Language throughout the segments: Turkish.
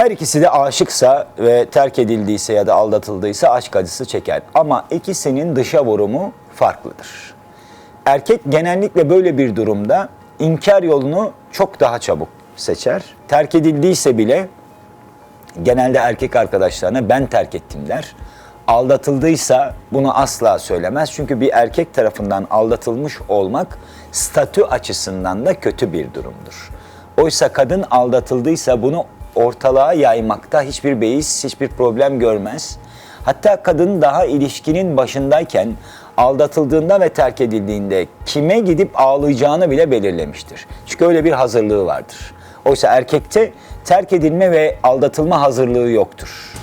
Her ikisi de aşıksa ve terk edildiyse ya da aldatıldıysa aşk acısı çeker. Ama ikisinin dışa vurumu farklıdır. Erkek genellikle böyle bir durumda inkar yolunu çok daha çabuk seçer. Terk edildiyse bile genelde erkek arkadaşlarına ben terk ettim der. Aldatıldıysa bunu asla söylemez. Çünkü bir erkek tarafından aldatılmış olmak statü açısından da kötü bir durumdur. Oysa kadın aldatıldıysa bunu ortalığa yaymakta hiçbir beis, hiçbir problem görmez. Hatta kadın daha ilişkinin başındayken aldatıldığında ve terk edildiğinde kime gidip ağlayacağını bile belirlemiştir. Çünkü öyle bir hazırlığı vardır. Oysa erkekte terk edilme ve aldatılma hazırlığı yoktur.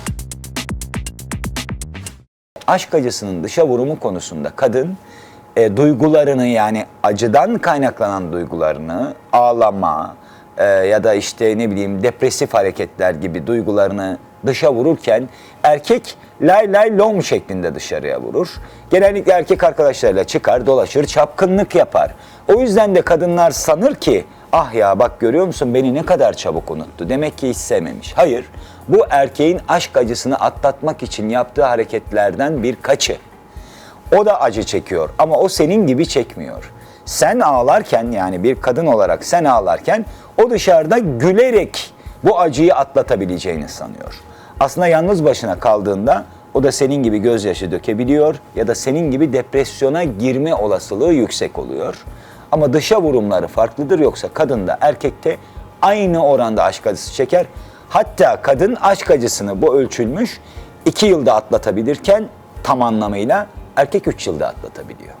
Aşk acısının dışa vurumu konusunda kadın e, duygularını yani acıdan kaynaklanan duygularını ağlama e, ya da işte ne bileyim depresif hareketler gibi duygularını dışa vururken erkek lay lay lom şeklinde dışarıya vurur. Genellikle erkek arkadaşlarıyla çıkar, dolaşır, çapkınlık yapar. O yüzden de kadınlar sanır ki ah ya bak görüyor musun beni ne kadar çabuk unuttu. Demek ki hiç sevmemiş. Hayır, bu erkeğin aşk acısını atlatmak için yaptığı hareketlerden birkaçı. O da acı çekiyor ama o senin gibi çekmiyor. Sen ağlarken yani bir kadın olarak sen ağlarken o dışarıda gülerek bu acıyı atlatabileceğini sanıyor. Aslında yalnız başına kaldığında o da senin gibi gözyaşı dökebiliyor ya da senin gibi depresyona girme olasılığı yüksek oluyor. Ama dışa vurumları farklıdır yoksa kadında erkekte aynı oranda aşk acısı çeker. Hatta kadın aşk acısını bu ölçülmüş iki yılda atlatabilirken tam anlamıyla erkek üç yılda atlatabiliyor.